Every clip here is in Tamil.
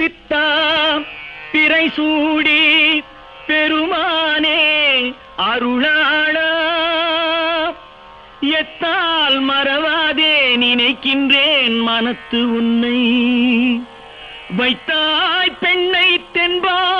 பித்தா பிறை சூடி பெருமானே அருளாளா. எத்தால் மறவாதே நினைக்கின்றேன் மனத்து உன்னை. வைத்தாய் பெண்ணை தென்பா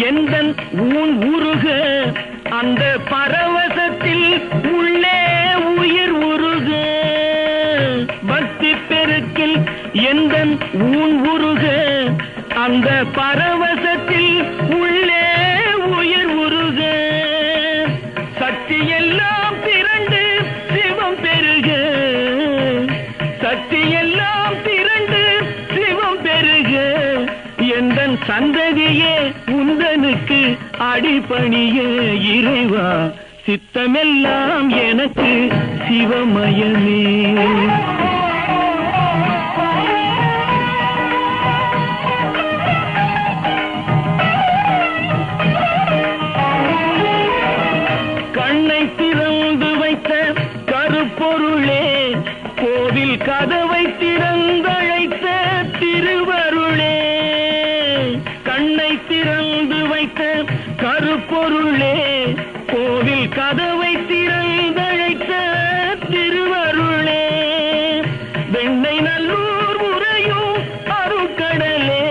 எந்த ஊன் உருக அந்த பரவசத்தில் உள்ளே உயிர் உருக. பக்தி பெருக்கில் எந்த ஊன் உருக அந்த பரவசத்தில் வந்ததையே உந்தனுக்கு அடிபணிய இறைவா சித்தமெல்லாம் எனக்கு சிவமயமே. கண்ணை திறந்து வைத்த கருப்பொருளே கோவில் கதவை திற திறந்து வைத்த கருப்பொருளே. கோவில் கதவை திறந்தழைத்த திருவருளே. வெண்ணை நல்லூர் முறையும் அருக்கடலே.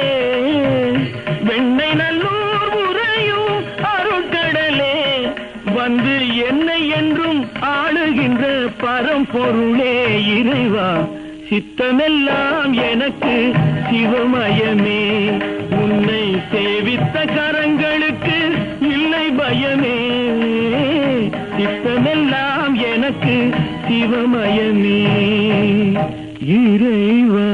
வெண்ணை நல்லூர் முறையும் அருக்கடலே. வந்து என்னை என்றும் ஆளுகின்ற பரம்பொருளே இறைவா. சித்தமெல்லாம் எனக்கு சிவமயமே. பயமே சித்தமெல்லாம் எனக்கு சிவமயமே. இறைவா